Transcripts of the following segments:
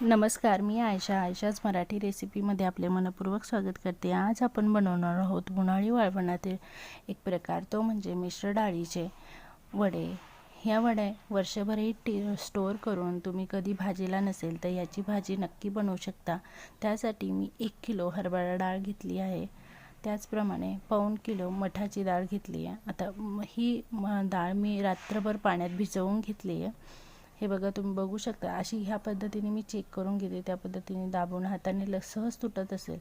नमस्कार मी आयशा. आयशाच मराठी रेसिपीमध्ये आपले मनपूर्वक स्वागत करते. आज आपण बनवणार आहोत उन्हाळी वाळवणातील एक प्रकार. तो म्हणजे मिश्र डाळीचे वडे. ह्या वड्या वर्षभरही टी स्टोअर करून तुम्ही कधी भाजीला नसेल तर याची भाजी नक्की बनवू शकता. त्यासाठी मी एक किलो हरभरा डाळ घेतली आहे. त्याचप्रमाणे पाऊण किलो मठाची डाळ घेतली आहे. आता ही म- डाळ मी रात्रभर पाण्यात भिजवून घेतली आहे. हे बघा तुम्ही बघू शकता. अशी ह्या पद्धतीने मी चेक करून घेते. त्या पद्धतीने दाबून हाताने ल सहज तुटत असेल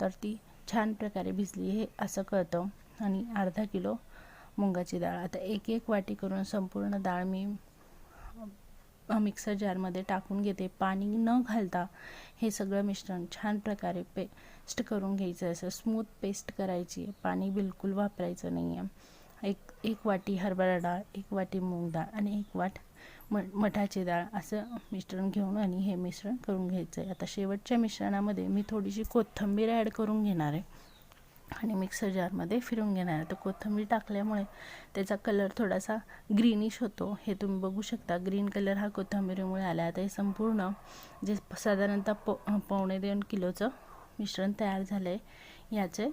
तर ती छान प्रकारे भिजली. हे असं कळतं. आणि अर्धा किलो मुगाची डाळ. आता एक एक वाटी करून संपूर्ण डाळ मी मिक्सर जारमध्ये टाकून घेते. पाणी न घालता हे सगळं मिश्रण छान प्रकारे पेस्ट करून घ्यायचं. असं स्मूथ पेस्ट करायची. पाणी बिलकुल वापरायचं नाही आहे एक एक वाटी हरभरा डाळ एक वाटी मूग डाळ आणि एक वाट म मठाची डाळ असं मिश्रण घेऊन आणि हे मिश्रण करून घ्यायचं आहे आता शेवटच्या मिश्रणामध्ये मी थोडीशी कोथिंबीर ॲड करून घेणार आहे. आणि मिक्सर जारमध्ये फिरून घेणार आहे. तर कोथिंबीर टाकल्यामुळे त्याचा कलर थोडासा ग्रीनिश होतो. हे तुम्ही बघू शकता. ग्रीन कलर हा कोथिंबीरीमुळे आला. आता हे संपूर्ण जे साधारणतः प पावणे दोन किलोचं मिश्रण तयार झालं आहे याचे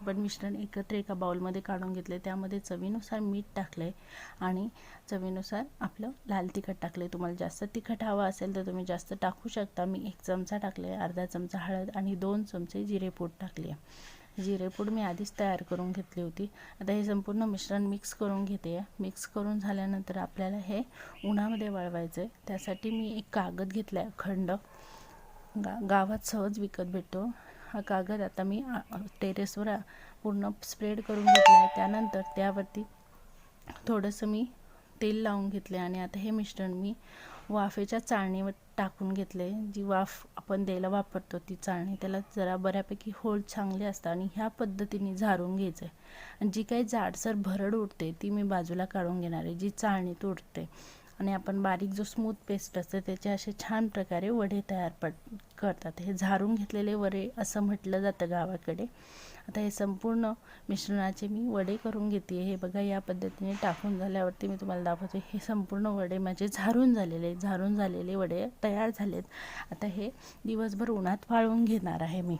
आपण मिश्रण एकत्र एका बाउलमध्ये काढून घेतले. त्यामध्ये चवीनुसार मीठ टाकले आणि चवीनुसार आपलं लाल तिखट टाकले तुम्हाला जास्त तिखट हवं असेल तर तुम्ही जास्त टाकू शकता. मी एक चमचा टाकले अर्धा चमचा हळद आणि दोन चमचे जिरेपूड टाकले जिरेपूड मी आधीच तयार करून घेतली होती. आता हे संपूर्ण मिश्रण मिक्स करून घेते मिक्स करून झाल्यानंतर आपल्याला हे उन्हामध्ये वळवायचं आहे त्यासाठी मी एक कागद घेतला आहे खंड. गा गावात सहज विकत भेटतो. हा कागद आता मी टेरेसवर पूर्ण स्प्रेड करून घेतला आहे. त्यानंतर त्यावरती थोडंसं मी तेल लावून घेतले आणि आता हे मिश्रण मी वाफेच्या चाळणीवर टाकून घेतले जी वाफ आपण द्यायला वापरतो ती चाळणी त्याला जरा बऱ्यापैकी होल चांगले असतात आणि ह्या पद्धतीने झारून घ्यायचं आहे आणि जी काही जाडसर भरड उडते ती मी बाजूला काढून घेणार आहे जी चाळणीत उडते. आणि आपण बारीक जो स्मूथ पेस्ट असते त्याचे असे छान प्रकारे वडे तयार पड करतात. हे झारून घेतलेले वडे असं म्हटलं जातं गावाकडे. आता हे संपूर्ण मिश्रणाचे मी वडे करून घेते हे बघा या पद्धतीने टाकून झाल्यावरती मी तुम्हाला दाखवते. हे संपूर्ण वडे माझे झारून झालेले झारून झालेले वडे तयार झालेत. आता हे दिवसभर उन्हात वाळवून घेणार आहे मी.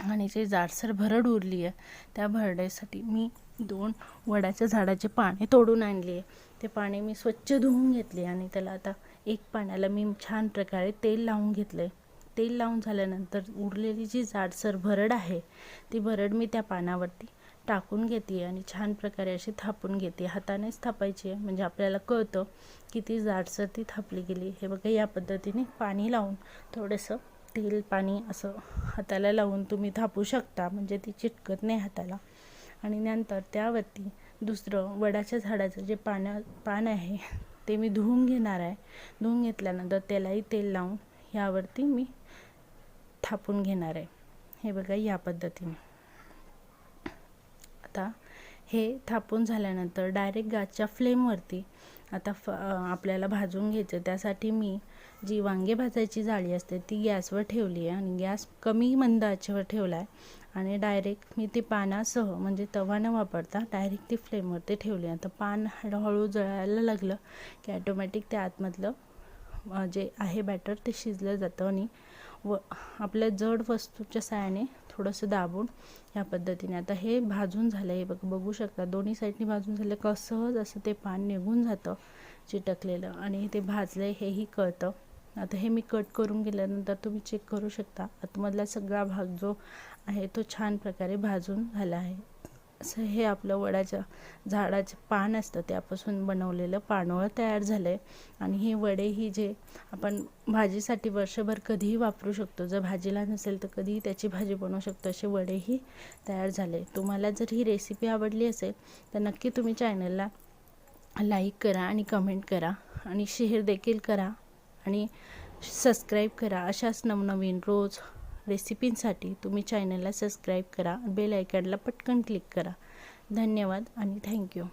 आणि जे जाडसर भरड उरली आहे त्या भरड्यासाठी मी दोन वडाच्या झाडाचे पाने तोडून आणली आहे. ते पाने मी स्वच्छ धुवून घेतले आणि त्याला आता एक पाण्याला मी छान प्रकारे तेल लावून घेतलं आहे तेल लावून झाल्यानंतर उरलेली जी जाडसर भरड आहे ती भरड मी त्या पानावरती टाकून घेते आणि छान प्रकारे अशी थापून घेते हातानेच थापायची आहे. म्हणजे आपल्याला कळतं किती जाडसर ती थापली गेली. हे बघा या पद्धतीने पाणी लावून थोडंसं तेल पाणी असं हाताला लावून तुम्ही थापू शकता. म्हणजे ती चिटकत नाही हाताला. आणि नंतर त्यावरती दुसरं वडाच्या झाडाचं जे पानं पान आहे ते मी धुवून घेणार आहे. धुवून घेतल्यानंतर त्यालाही तेल लावून यावरती मी थापून घेणार आहे. हे बघा या पद्धतीने. आता हे थापून झाल्यानंतर डायरेक्ट गॅसच्या फ्लेमवरती आता फ आपल्याला भाजून घ्यायचं त्यासाठी मी जी वांगे भाजायची जाळी असते ती गॅसवर ठेवली आहे. आणि गॅस कमी मंद आचेवर ठेवला आहे आणि डायरेक्ट मी ते पानासह म्हणजे तवा न वापरता डायरेक्ट ती फ्लेमवरती ठेवली आता पान हळूहळू जळायला लागलं की ॲटोमॅटिक त्या आतमधलं जे आहे बॅटर ते शिजलं जातं. आणि व आपल्या जड वस्तूच्या साहाय्याने थोडंसं दाबून ह्या पद्धतीने. आता हे भाजून झालं आहे बघ बघू शकता. दोन्ही साईडनी भाजून झालं का सहज असं ते पान निघून जातं चिटकलेलं आणि ते भाजलं आहे हेही कळतं. आता हे मी कट करून गेल्यानंतर तुम्ही चेक करू शकता. आतमधला सगळा भाग जो आहे तो छान प्रकारे भाजून झाला आहे. असं हे आपलं वडाच्या झाडाचं पान असतं त्यापासून बनवलेलं पानोळं तयार झालं आहे आणि हे वडे ही जे आपण भाजीसाठी वर्षभर कधीही वापरू शकतो. जर भाजीला नसेल तर कधीही त्याची भाजी बनवू शकतो. असे वडेही तयार झाले. तुम्हाला जर ही रेसिपी आवडली असेल तर नक्की तुम्ही चॅनलला लाईक करा आणि कमेंट करा. आणि शेअर देखील करा आणि सबस्क्राईब करा. अशाच नवनवीन रोज रेसिपींसाठी तुम्ही चॅनलला सबस्क्राईब करा बेल आयकॉनला पटकन क्लिक करा. धन्यवाद आणि थँक्यू.